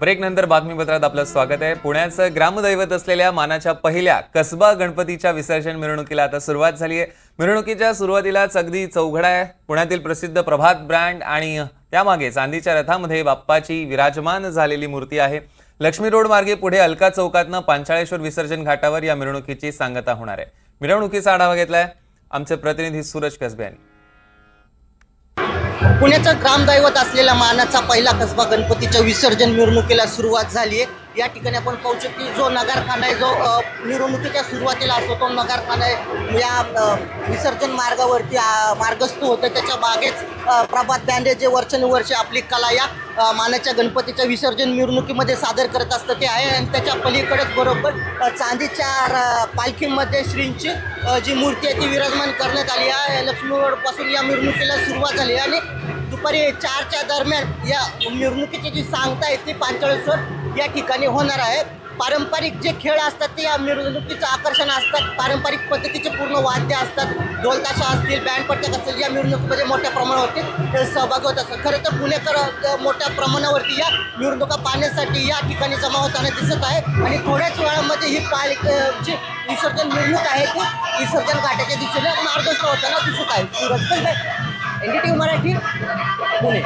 Break नंतर बातमीपत्रात आपलं स्वागत आहे. पुण्याचं ग्रामदैवत असलेल्या मानाच्या पहिल्या कसबा गणपतीच्या विसर्जन मिरवणुकीला आता सुरुवात झाली आहे मिरवणुकीच्या सुरुवातीलाच अगदी चौघडा आहे. पुण्यातील प्रसिद्ध प्रभात ब्रँड आणि त्यामागे चांदीच्या रथामध्ये बाप्पाची विराजमान झालेली मूर्ती आहे. लक्ष्मी रोड मार्गे पुढे अलका चौकातनं पांचाळेश्वर विसर्जन घाटावर या मिरवणुकीची सांगता होणार आहे. मिरवणुकीचा आढावा घेतलाय. आमचे प्रतिनिधी सूरज कसबे यांनी. पुण्याचं ग्रामदैवत असलेल्या मानाचा पहिला कसबा गणपतीच्या विसर्जन मिरवणुकीला सुरुवात झाली आहे. या ठिकाणी आपण पाहू शकतो की जो नगारखाना आहे जो मिरवणुकीच्या सुरुवातीला असतो तो नगारखाना आहे. या विसर्जन मार्गावरती मार्गस्थ होतं. त्याच्या मागेच प्रभात बँडे जे वर्षानुवर्षे आपली कला या मानाच्या गणपतीच्या विसर्जन मिरवणुकीमध्ये सादर करत असतं. ते आहे आणि त्याच्या पलीकडेच बरोबर चांदीच्या पालखीमध्ये श्रींची जी मूर्ती आहे ती विराजमान करण्यात आली आहे. लक्ष्मी रोडपासून या मिरवणुकीला सुरुवात झाली आहे. आणि दुपारी चारच्या दरम्यान या मिरवणुकीची जी सांगता आहे ती पांचाळेश्वर या ठिकाणी होणार आहे. पारंपरिक जे खेळ असतात ते या मिरवणुकीचं आकर्षण असतात. पारंपरिक पद्धतीचे पूर्ण वाद्य असतात. ढोलताशा असतील बँड पट्ट्याक असतील या मिरवणुकीमध्ये मोठ्या प्रमाणावरती ते सहभागी होत असतात. खरं तर पुणेकर मोठ्या प्रमाणावरती या मिरवणुका पाहण्यासाठी या ठिकाणी जमा होताना दिसत आहे. आणि थोड्याच वेळामध्ये ही पाल जी विसर्जन मिरवणूक आहे ती. विसर्जन घाटाच्या दिशेने मार्गस्थ होताना दिसत आहे. Suraj N D T Marathi Pune.